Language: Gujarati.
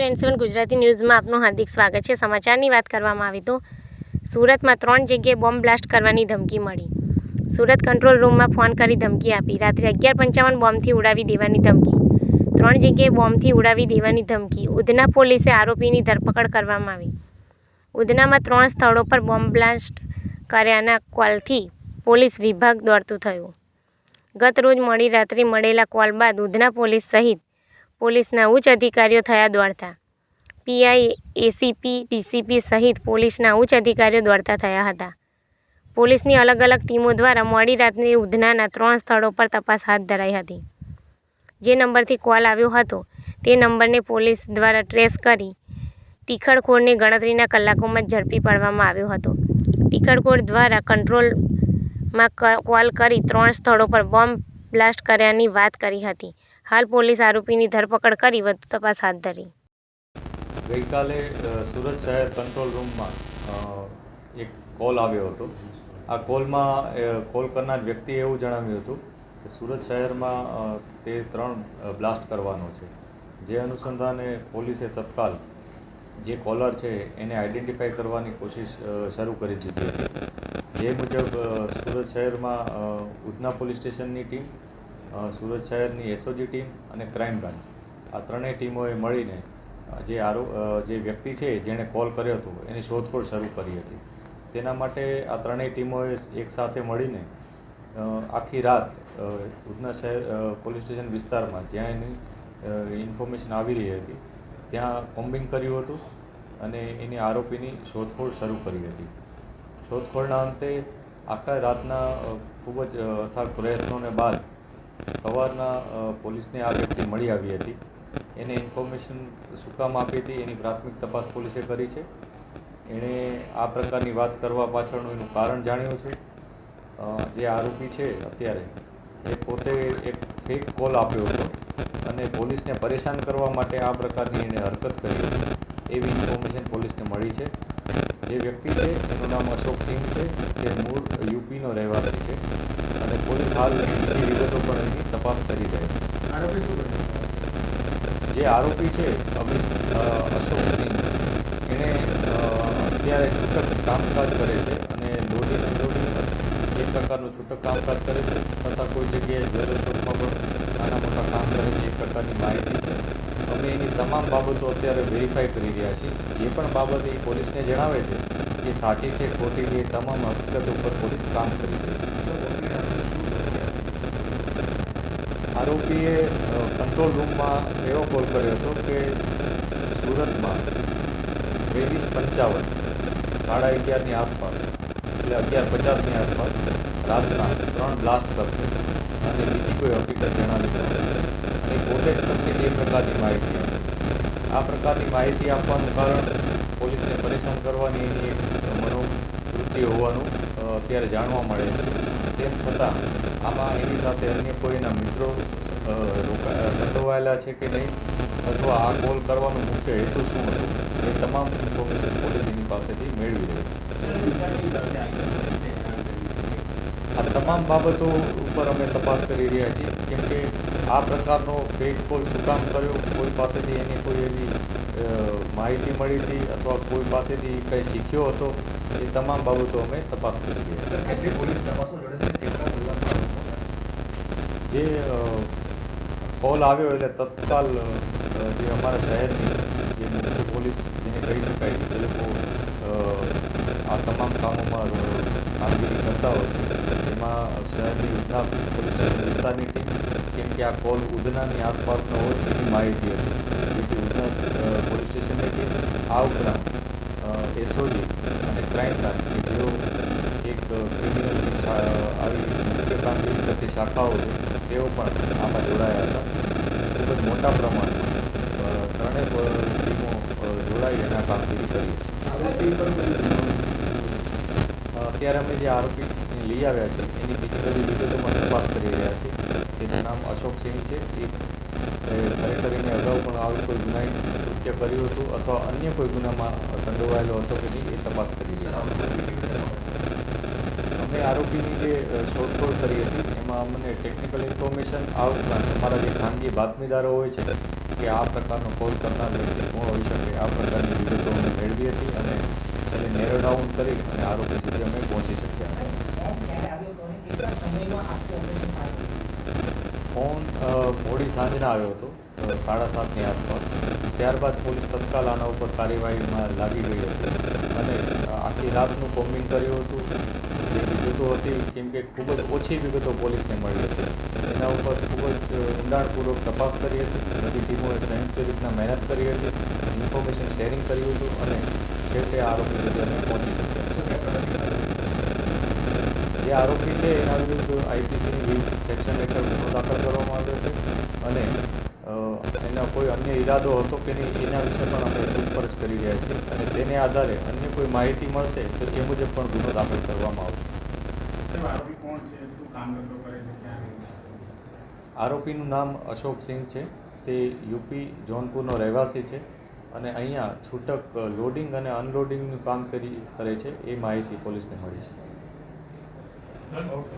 ટુ એન્ડ સેવન ગુજરાતી ન્યૂઝમાં આપનું હાર્દિક સ્વાગત છે. સમાચારની વાત કરવામાં આવી તો સુરતમાં ત્રણ જગ્યાએ બોમ્બ બ્લાસ્ટ કરવાની ધમકી મળી. સુરત કંટ્રોલ રૂમમાં ફોન કરી ધમકી આપી. રાત્રે અગિયાર પંચાવન બોમ્બથી ઉડાવી દેવાની ધમકી. ત્રણ જગ્યાએ બોમ્બથી ઉડાવી દેવાની ધમકી. ઉધના પોલીસે આરોપીની ધરપકડ કરવામાં આવી. ઉધનામાં ત્રણ સ્થળો પર બોમ્બ બ્લાસ્ટ કર્યાના કોલથી પોલીસ વિભાગ દોડતું થયું. ગત રોજ મોડી રાત્રે મળેલા કોલ બાદ ઉધના પોલીસ સહિત પોલીસના ઉચ્ચ અધિકારીઓ થયા દોડતા. પીઆઈ, એસીપી, ડીસીપી સહિત પોલીસના ઉચ્ચ અધિકારીઓ દોડતા થયા હતા. પોલીસની અલગ અલગ ટીમો દ્વારા મોડી રાતની ઉધનાના ત્રણ સ્થળો પર તપાસ હાથ ધરાઈ હતી. જે નંબરથી કોલ આવ્યો હતો, તે નંબરને પોલીસ દ્વારા ટ્રેસ કરી ટીખળખોરને ગણતરીના કલાકોમાં જ ઝડપી પાડવામાં આવ્યો હતો. ટીખળખોર દ્વારા કંટ્રોલમાં કોલ કરી ત્રણ સ્થળો પર બોમ્બ બ્લાસ્ટ કર્યાની વાત કરી હતી. હાલ પોલીસ આરોપીની ધરપકડ કરી, વધુ તપાસ હાથ ધરી. ગઈકાલે સુરત શહેર કંટ્રોલ રૂમમાં એક કોલ આવ્યો હતો. આ કોલમાં કોલ કરનાર વ્યક્તિએ એવું જણાવ્યું હતું કે સુરત શહેરમાં તે ત્રણ બ્લાસ્ટ કરવાનો છે. જે અનુસંધાને પોલીસે તત્કાલ જે કોલર છે એને આઈડેન્ટિફાઈ કરવાની કોશિશ શરૂ કરી દીધી હતી. જે મુજબ સુરત શહેરમાં ઉધના પોલીસ સ્ટેશનની ટીમ સુરત શહેરની એસઓજી ટીમ અને ક્રાઇમ બ્રાન્ચ આ ત્રણેય ટીમોએ મળીને જે આરો જે વ્યક્તિ છે જેણે કોલ કર્યો હતો, એની શોધખોળ શરૂ કરી હતી. તેના માટે આ ત્રણેય ટીમોએ એકસાથે મળીને આખી રાત ઉધના શહેર પોલીસ સ્ટેશન વિસ્તારમાં જ્યાં એની ઇન્ફોર્મેશન આવી રહી હતી, ત્યાં કોમ્બિંગ કર્યું હતું અને એની આરોપીની શોધખોળ શરૂ કરી હતી. શોધખોળના અંતે આખા રાતના ખૂબ જ અથાગ પ્રયત્નોને બાદ સવારના પોલીસને આ વ્યક્તિ મળી આવી હતી. એને ઇન્ફોર્મેશન શું કામ આપી હતી, એની પ્રાથમિક તપાસ પોલીસે કરી છે. એણે આ પ્રકારની વાત કરવા પાછળનું એનું કારણ જાણ્યું છે. જે આરોપી છે અત્યારે, એ પોતે એક ફેક કોલ આપ્યો હતો અને પોલીસને પરેશાન કરવા માટે આ પ્રકારની એણે હરકત કરી. હતી એવી ઇન્ફોર્મેશન પોલીસને મળી છે. જે વ્યક્તિ છે એનું નામ અશોક સિંહ છે તે મૂળ યુપીનો રહેવાસી છે અને પોલીસ હાલ એની બીજી વિગતો પણ એની તપાસ કરી રહી છે. આરોપી શું જે આરોપી છે અમિશ અશોક સિંહ એણે અત્યારે છૂટક કામકાજ કરે છે અને લોડિંગ દોઢી એક પ્રકારનું છૂટક કામકાજ કરે છે તથા કોઈ જગ્યાએ જ્વેલર શોપમાં પણ નાના મોટા કામ કરે છે એ પ્રકારની માહિતી છે. અમે એની તમામ બાબતો અત્યારે વેરીફાઈ કરી રહ્યા છીએ. જે પણ બાબત એ પોલીસને જણાવે છે એ સાચી છે ખોટી છે એ તમામ હકીકત ઉપર પોલીસ કામ કરી રહી છે. આરોપીએ કંટ્રોલ રૂમમાં એવો કોલ કર્યો હતો કે સુરતમાં ત્રેવીસ પંચાવન સાડા અગિયારની આસપાસ એટલે અગિયાર પચાસની આસપાસ રાતના ત્રણ બ્લાસ્ટ કરશે. અને બીજી કોઈ હકીકત જણાવી અને પોતે જ કરશે એ પ્રકારની માહિતી આ પ્રકારની માહિતી આપવાનું કારણ પોલીસને પરેશાન કરવાની એની એક મનોવૃત્તિ હોવાનું અત્યારે જાણવા મળે છે. તેમ છતાં, આમાં એની સાથે અન્ય કોઈના મિત્રો સંડોવાયેલા છે કે નહીં? અથવા આ કોલ કરવાનો મુખ્ય હેતુ શું હતો? એ તમામ ઇન્ફોર્મેશન પોલીસ પાસેથી મેળવી રહી છે. આ તમામ બાબતો ઉપર અમે તપાસ કરી રહ્યા છીએ. કેમ કે આ પ્રકારનો ફેક કોલ શું કામ કર્યો? કોઈ પાસેથી એની કોઈ એવી માહિતી મળી હતી અથવા કોઈ પાસેથી કંઈ શીખ્યો હતો? એ તમામ બાબતો અમે તપાસ કરી જે કોલ આવ્યો એટલે તત્કાલ જે અમારા શહેરની જે મુખ્ય પોલીસ જેને કહી શકાય એ લોકો આ તમામ કામોમાં કામગીરી કરતા હોય છે એમાં શહેરની ઉધના પોલીસ સ્ટેશન કે આ કોલ ઉધનાની આસપાસનો હોય એની માહિતી હતી. જેથી ઉધના પોલીસ સ્ટેશનની ટીમ આ ઉપરાંત એસઓજી અને ક્રાઇમ બ્રાન્ચ કે જેઓ એક ક્રિમિનલની આવી મુખ્ય કામગીરી કરતી શાખાઓ છે, તેઓ પણ આમાં જોડાયા હતા. ખૂબ જ મોટા પ્રમાણમાં ત્રણેય ટીમો જોડાઈ આ કામગીરી કરી. અત્યારે અમે જે આરોપીને લઈ આવ્યા છે, એની બીજી બધી વિગતોમાં તપાસ કરી રહ્યા છીએ જેનું નામ અશોક સિંહ છે. એ ખરેખર એને અગાઉ પણ આવી કોઈ ગુનાહિત કૃત્ય કર્યું હતું અથવા અન્ય કોઈ ગુનામાં સંડોવાયેલો હતો કે નહીં, એ તપાસ કરી રહ્યા અમે આરોપીની જે શોધખોળ કરી હતી, એમાં અમને ટેકનિકલ ઇન્ફોર્મેશન આ ઉપરાંત અમારા જે ખાનગી બાતમીદારો હોય છે કે આ પ્રકારનો કોલ કરનાર વ્યક્તિ કોણ હોઈ શકે, આ પ્રકારની વિગતો અમે મેળવી હતી અને છેલ્લે નેરો ડાઉન કરી અને આરોપી સુધી અમે પહોંચી શક્યા. ફોન મોડી સાંજના આવ્યો હતો સાડા સાતની આસપાસ. ત્યારબાદ પોલીસ તત્કાલ આના ઉપર કાર્યવાહીમાં લાગી ગઈ હતી અને આખી રાતનું કોમ્બિંગ કર્યું હતું. જે વિગતો હતી કેમ કે ખૂબ જ ઓછી વિગતો પોલીસને મળી હતી. એના ઉપર ખૂબ જ ઊંડાણપૂર્વક તપાસ કરી હતી. બધી ટીમોએ સંયુક્ત રીતના મહેનત કરી હતી ઇન્ફોર્મેશન શેરિંગ કર્યું હતું અને છેવટે આરોપી સુધી અમે પહોંચી શક્યા જે આરોપી છે એના વિરુદ્ધ આઈપીસીની વિવિધ સેક્શન હેઠળ ગુનો દાખલ કરવામાં આવ્યો છે અને એનો કોઈ અન્ય ઈરાદો હતો કે નહીં એના વિશે પણ અમે પૂછપરછ કરી રહ્યા છીએ અને તેને આધારે અન્ય કોઈ માહિતી મળશે તો એ મુજબ પણ ગુનો દાખલ કરવામાં આવશે. આરોપીનું નામ અશોક સિંહ છે. તે યુપી જોનપુરનો રહેવાસી છે. અને અહીંયા છૂટક લોડિંગ અને અનલોડિંગનું કામ કરી, કરે છે, એ માહિતી પોલીસને મળી છે. ઓકે